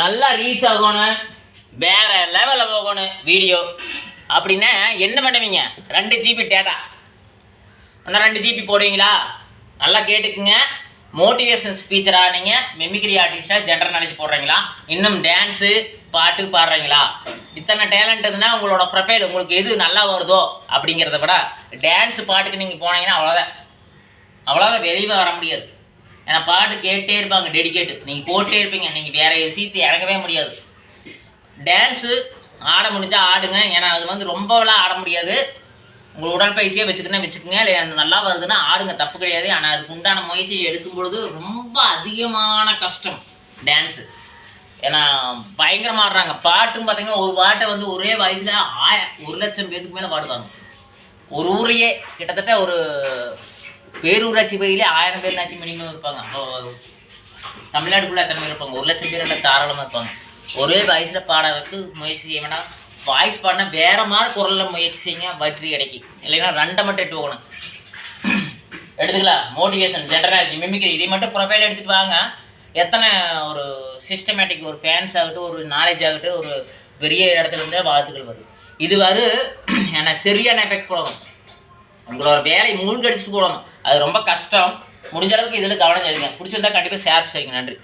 நல்லா ரீச் ஆகணும். வேற லெவலில் போகணும் வீடியோ அப்படின்னா என்ன பண்ணுவீங்க? ரெண்டு ஜிபி டேட்டா இன்னும் ரெண்டு ஜிபி போடுவீங்களா? நல்லா கேட்டுக்குங்க. மோட்டிவேஷன் ஸ்பீச்சராக நீங்கள் மெமிக்ரி ஆர்டிஸ்டாக ஜென்ரல் நாலேஜ் போடுறீங்களா? இன்னும் டான்ஸு பாட்டு பாடுறீங்களா? இத்தனை டேலண்ட் இருந்தால் உங்களோட ப்ரொஃபைல் உங்களுக்கு எது நல்லா வருதோ அப்படிங்கிறத விட டான்ஸ் பாட்டுக்கு நீங்கள் போனீங்கன்னா அவ்வளோதான். அவ்வளோதான் வெளியே வர முடியாது. ஏன்னா பாட்டு கேட்டே இருப்பாங்க டெடிகேட்டு நீங்கள் போட்டே இருப்பீங்க நீங்கள் வேற சீத்து இறங்கவே முடியாது. டான்ஸு ஆட முடிஞ்சால் ஆடுங்க ஏன்னா அது வந்து ரொம்பலாம் ஆட முடியாது. உங்கள் உடற்பயிற்சியே வச்சுக்கணும் வச்சுக்கோங்க இல்லை அது நல்லா வருதுன்னா ஆடுங்க தப்பு கிடையாது. ஆனால் அதுக்கு உண்டான முயற்சி எடுக்கும் பொழுது ரொம்ப அதிகமான கஷ்டம் டான்ஸு ஏன்னா பயங்கரமாக ஆடுறாங்க. பாட்டுன்னு பார்த்தீங்கன்னா ஒரு பாட்டை வந்து ஒரே வயசில் ஆய ஒரு லட்சம் பேருக்கு மேலே பாடுவாங்க. ஒரு ஊரையே கிட்டத்தட்ட ஒரு பேரூராட்சி பகுதியிலே ஆயிரம் பேர்னாச்சும் மினிமம் இருப்பாங்க. அப்போ எத்தனை பேர் இருப்பாங்க. ஒரு லட்சம் பேர் எல்லாம் தாராளமாக இருப்பாங்க. ஒரே வயசில் பாடுறதுக்கு முயற்சி செய்ய வேண்டாம் வாய்ஸ் பாடினா வேற மாதிரி குரலில் முயற்சி செய்யுங்க வெற்றி கிடைக்கும் இல்லைன்னா ரெண்டை மட்டும் எட்டு போகணும் எடுத்துக்கலாம் மோட்டிவேஷன் ஜென்ரலாஜி மிமிக்ரி இதை மட்டும் ப்ரொஃபைல் எடுத்துகிட்டு வாங்க. எத்தனை ஒரு சிஸ்டமேட்டிக் ஒரு ஃபேன்ஸ் ஆகட்டும் ஒரு நாலேஜ் ஆகட்டும் ஒரு பெரிய இடத்துல இருந்தே வாழ்த்துக்கள் வருது. இது வரு ஏன்னா சரியான எஃபெக்ட் போடணும் உங்களோட வேலை மூழ்கடிச்சுட்டு போடணும் அது ரொம்ப கஷ்டம். முடிஞ்ச அளவுக்கு இதில் கவனம் செய்யுங்க பிடிச்சிருந்தா கண்டிப்பாக ஷேர் செய்யுங்க நன்றி.